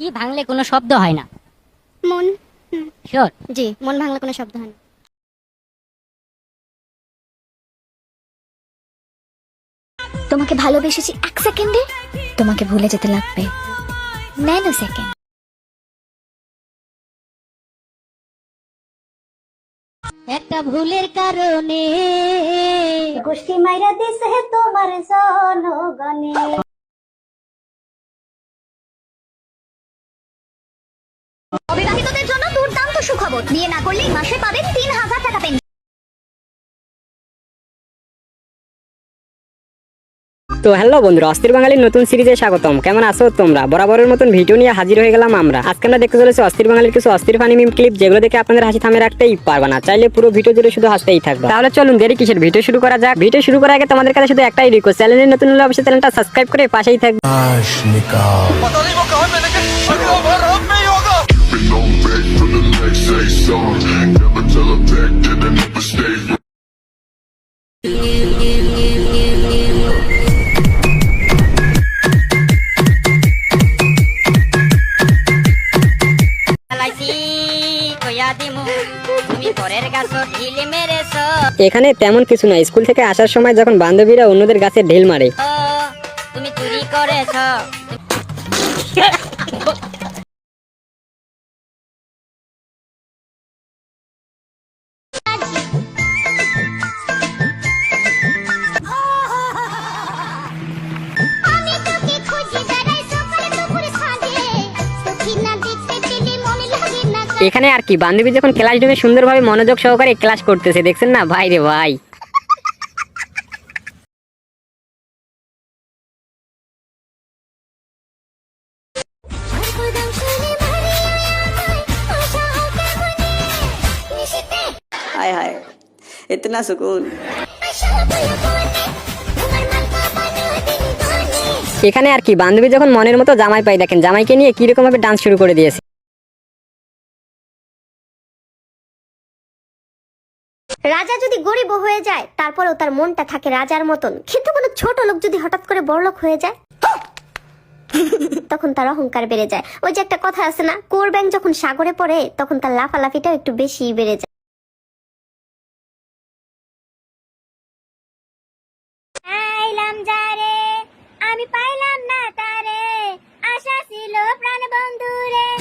কি ভাঙলে কোনো শব্দ হয় না? মন। শিওর জি মন ভাঙলে কোনো শব্দ হয় না। তোমাকে ভালোবেসেছি এক সেকেন্ডে? তোমাকে ভুলে যেতে লাগবে। Nano second. একটা ভুলের কারণে। গোষ্ঠী মাইরা দিছে তোমার জনগণে। সুখবর বিয়ে না করলেই মাসে পাবেন তিন হাজার টাকা পেনশন তো হ্যালো বন্ধুরা অস্থির বাঙালির নতুন সিরিজে স্বাগতম। কেমন আছো তোমরা? বরাবরের মতন ভিডিও নিয়ে হাজির হয়ে গেলাম আমরা। আজকে আমরা দেখতে চলেছি অস্থির বাঙালির কিছু অস্থির ফানি মিম ক্লিপ যেগুলো দেখে আপনাদের হাসি থামে রাখতেই পারবে না। চাইলে পুরো ভিডিও জুড়ে শুধু হাসতেই থাকবে। তাহলে চলুন দেরি কিসের? ভিডিও শুরু করা যাক। ভিডিও শুরু করার আগে তোমাদের কাছে শুধু একটাই রিকোয়েস্ট চ্যানেলের নতুন হলে অবশ্যই চ্যানেলটা সাবস্ক্রাইব করে পাশেই থাকবে। Song. Never tell a back, then I never stay. এখানে তেমন কিছু না স্কুল থেকে আসার সময় যখন বান্ধবীরা অন্যদের গাছে ঢিল মারে তুমি চুরি করেছ এখানে আর কি বান্ধবী যখন ক্লাস রুমে সুন্দরভাবে মনোযোগ সহকারে ক্লাস করতেছে দেখছেন না ভাই রে ভাই সর্বদম শুনে মরে আমায় আশা হবে মনে নিশিতে हाय हाय इतना सुकून আশা বলে বলে তোমার মন পাবানো দিন ধনে এখানে আর কি বান্ধবী যখন মনের মতো জামাই পাই দেখেন জামাইকে নিয়ে কিরকম ভাবে ডান্স শুরু করে দিয়েছে রাজা যদি গরিব হয়ে যায়, তারপরেও তার মনটা থাকে রাজার মতন। কিন্তু কোনো ছোট লোক যদি হঠাৎ করে বড়লোক হয়ে যায়, তখন তার অহংকার বেড়ে যায়। ওই যে একটা কথা আছে না, কোর ব্যাংক যখন সাগরে পড়ে, তখন তার লাফালাফিটাও একটু বেশি বেড়ে যায়।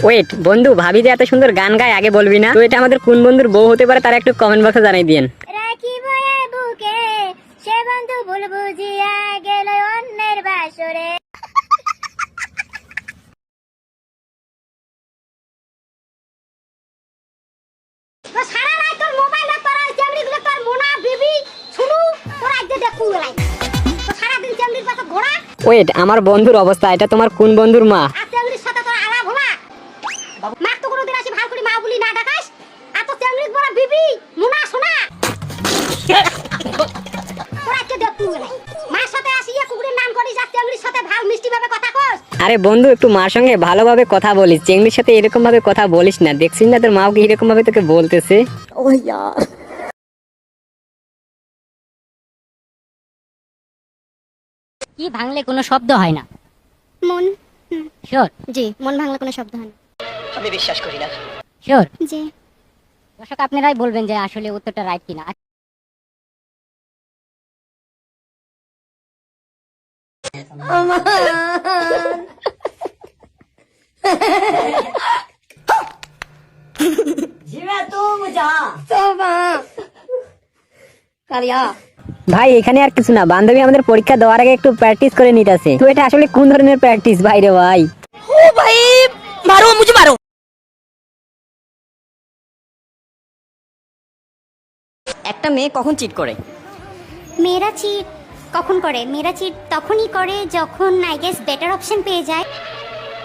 ওয়েট বন্ধু ভাবি যে এত সুন্দর গান গায় আগে বলবি না? তো এটা আমাদের কোন বন্ধুর বউ হতে পারে তারা একটু কমেন্ট বক্সে জানাই দিন ওয়েট আমার বন্ধুর অবস্থা এটা তোমার কোন বন্ধুর মা? আরে বন্ধু একটু মার সঙ্গে ভালোভাবে কথা বলিস। চেংড়ির সাথে এরকম ভাবে কথা বলিস না। দেখছিস না তোর মাও কি এরকম ভাবে তোকে বলতেছে? কি ভাঙলে কোনো শব্দ হয় না? মন শিওর? জি মন ভাঙলে কোনো শব্দ হয় না। আমি বিশ্বাস করি না। শিওর? জি। দর্শক আপনারাই বলবেন যে আসলে উত্তরটা রাইট কিনা। আমার ভাই এখানে আর কিছু না। বান্ধবী আমাদের পরীক্ষা দেওয়ার আগে একটু প্র্যাকটিস করে নিতেছে তো এটা আসলে কোন ধরনের প্র্যাকটিস ভাই রে ভাই? ও ভাই মারো মুঝে মারো। একটা মেয়ে কখন চিট করে? মেয়েরা চিট কখন করে? মেয়েরা চিট তখনই করে যখন আই গেস বেটার অপশন পেয়ে যায়।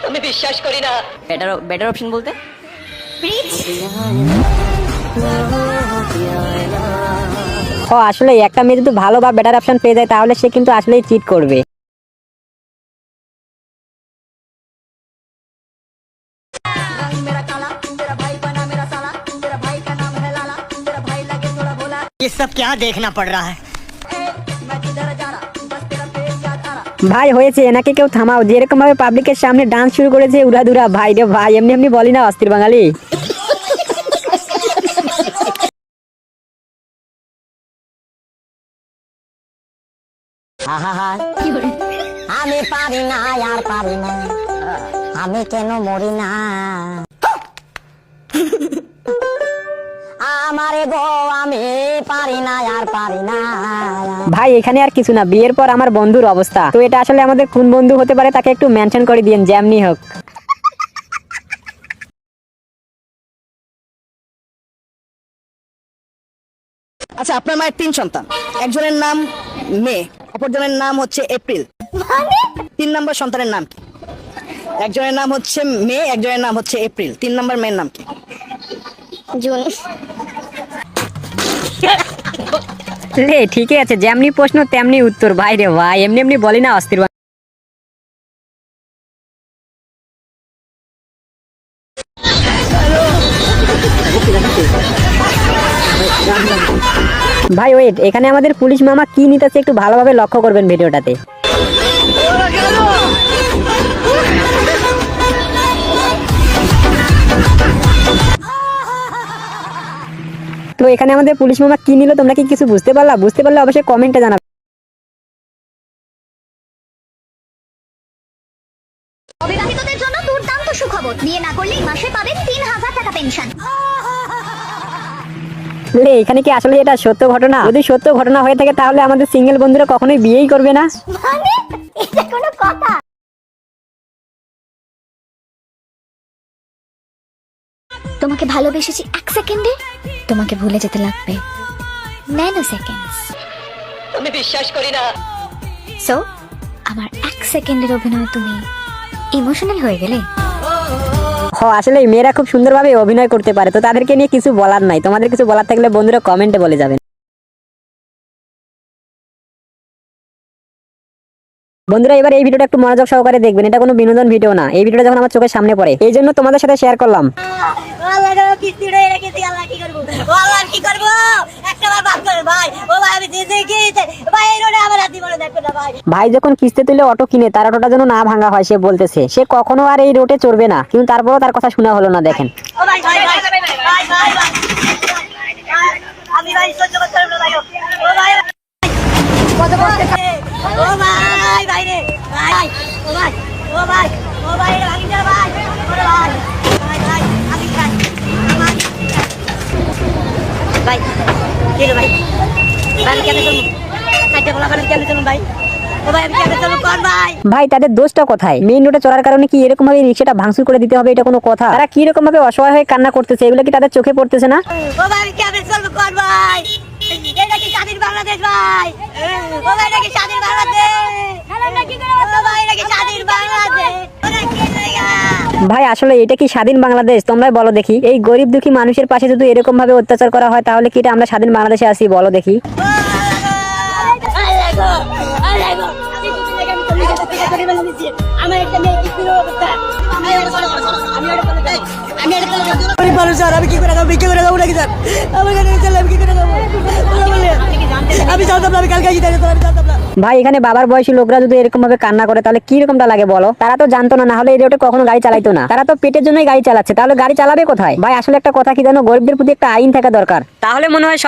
আমি বিশ্বাস করি না বেটার বেটার অপশন বলতে রিচ ও আসলে একটা মেয়ে যদি ভালো বা বেটার অপশন পেয়ে যায় তাহলে সে কিন্তু আসলেই চিট করবে ये सब क्या देखना पड़ रहा है ভাই হয়েছে এনাকে কেউ থামাও। যেরকম ভাবে পাবলিকের সামনে ডান্স শুরু করেছে উড়াধুরা ভাই রে ভাই এমনি এমনি বলি না অস্থির বাঙালি। আমি পারি না আর পারি না। আমি কেন মরি না? আমারে গো আমি পারি না আর পারি না। ভাই এখানে আর কিছু না বিয়ের পর আমার বন্ধুর অবস্থা। তো এটা আসলে আমাদের কোন বন্ধু হতে পারে তাকে একটু মেনশন করে দিন যেমনি হোক। আচ্ছা আপনার মায়ের তিন সন্তান। একজনের নাম মে অপরজনের নাম হচ্ছে এপ্রিল। তিন নম্বর সন্তানের নাম কি? একজনের নাম হচ্ছে মে একজনের নাম হচ্ছে এপ্রিল। তিন নম্বর মেয়ের নাম কি? জুন। লে ঠিকই আছে, যেমনি প্রশ্ন, তেমনি উত্তর ভাই রে ভাই, এমনি এমনি বলি না, অস্থির। ভাই ওয়েট এখানে আমাদের পুলিশ মামা কি নিতেছে একটু ভালোভাবে লক্ষ্য করবেন ভিডিওটাতে তো এখানে আমাদের পুলিশ মামা কি নিল তোমরা কি কিছু বুঝতে পারলা? বুঝতে পারলে অবশ্যই কমেন্টে জানাবে। অবিবাহিতদের জন্য দুর্দান্ত সুখবর। বিয়ে না মাসে পাবেন তিন হাজার টাকা পেনশন এখানে কি আসলে এটা সত্য ঘটনা? যদি সত্য ঘটনা হয়ে থাকে তাহলে আমাদের সিঙ্গেল বন্ধুরা কখনোই বিয়েই করবে না। মানে? এটা কোনো কথা? তোমাকে ভালোবেসেছি এক সেকেন্ডে তোমাকে ভুলে যেতে লাগবে। Nano seconds. আমি বিশ্বাস করি না। সো আমার এক সেকেন্ডের অভিনয় তুমি ইমোশনাল হয়ে গেলে? হ আসলে মেয়েরা খুব সুন্দরভাবে অভিনয় করতে পারে তো তাদেরকে নিয়ে কিছু বলার নাই। তোমাদের কিছু বলার থাকলে বন্ধুরা কমেন্টে বলে যাবেন বন্ধুরা, এবার এই ভিডিওটা একটু মনোযোগ সহকারে দেখবেন। এটা কোনো বিনোদন ভিডিও না। এই ভিডিওটা যখন আমার চোখের সামনে পড়ে, এই জন্য তোমাদের সাথে শেয়ার করলাম। ভাই, যখন কিস্তি তুলে অটো কিনে, তার অটোটা যেন না ভাঙা হয়, সে বলতেছে। সে কখনো আর এই রোটে চড়বে না। কিন্তু তারপরও তার কথা শোনা হলো না, দেখেন। ও ভাই ভাই ভাই রে ভাই ও ভাই ও ভাই ও ভাই। রে ভাগিন যা ভাই ওরে ভাই ভাই ভাই আমি ভাই আমার ভাই কে ভাই? ভাই কেন চলবো? কাইতে বলা করে কেন চলবো ভাই? ভাই আমি কেন চলবো? কোন ভাই। ভাই তাদের দোষটা কোথায়? মেইন রোডে চলার কারণে কি এরকম ভাবে রিক্সাটা ভাঙচুর করে দিতে হবে এটা কোনো কথা? তারা কি রকম ভাবে অসহায় হয়ে কান্না করতেছে? এগুলো কি তাদের চোখে পড়তেছে না? ও ভাই কেন চলবো? কোন ভাই। এটা কি স্বাধীন বাংলাদেশ ভাই? ও এটা কি স্বাধীন বাংলাদেশ? আসলে এটা কি স্বাধীন বাংলাদেশ? তোমরাই বলো দেখি। এই গরিব দুঃখী মানুষের পাশে যদি এরকম ভাবে অত্যাচার করা হয় তাহলে কি এটা আমরা স্বাধীন বাংলাদেশে আসি বলো দেখি। আমার একটা মেয়ে কি করে অবস্থা আমি আমি আমি আমি কি করে খাব? বিক্রি করে খাব নাকি স্যার? আমার আমি কি করে খাব? আমি কালকে ভাই এখানে বাবার বয়সী লোকরা যদি এরকম ভাবে কান্না করে তাহলে কি রকমটা লাগে বলো? তারা তো জানতো না না হলে এই রোডে কখনো গাড়ি চালাইতো না। তারা তো পেটের জন্যই গাড়ি চালাচ্ছে তাহলে গাড়ি চালাবে কোথায়? ভাই আসলে একটা কথা কি জানো? গরিবদের প্রতি একটা আইন থাকা দরকার। তাহলে মনে হয়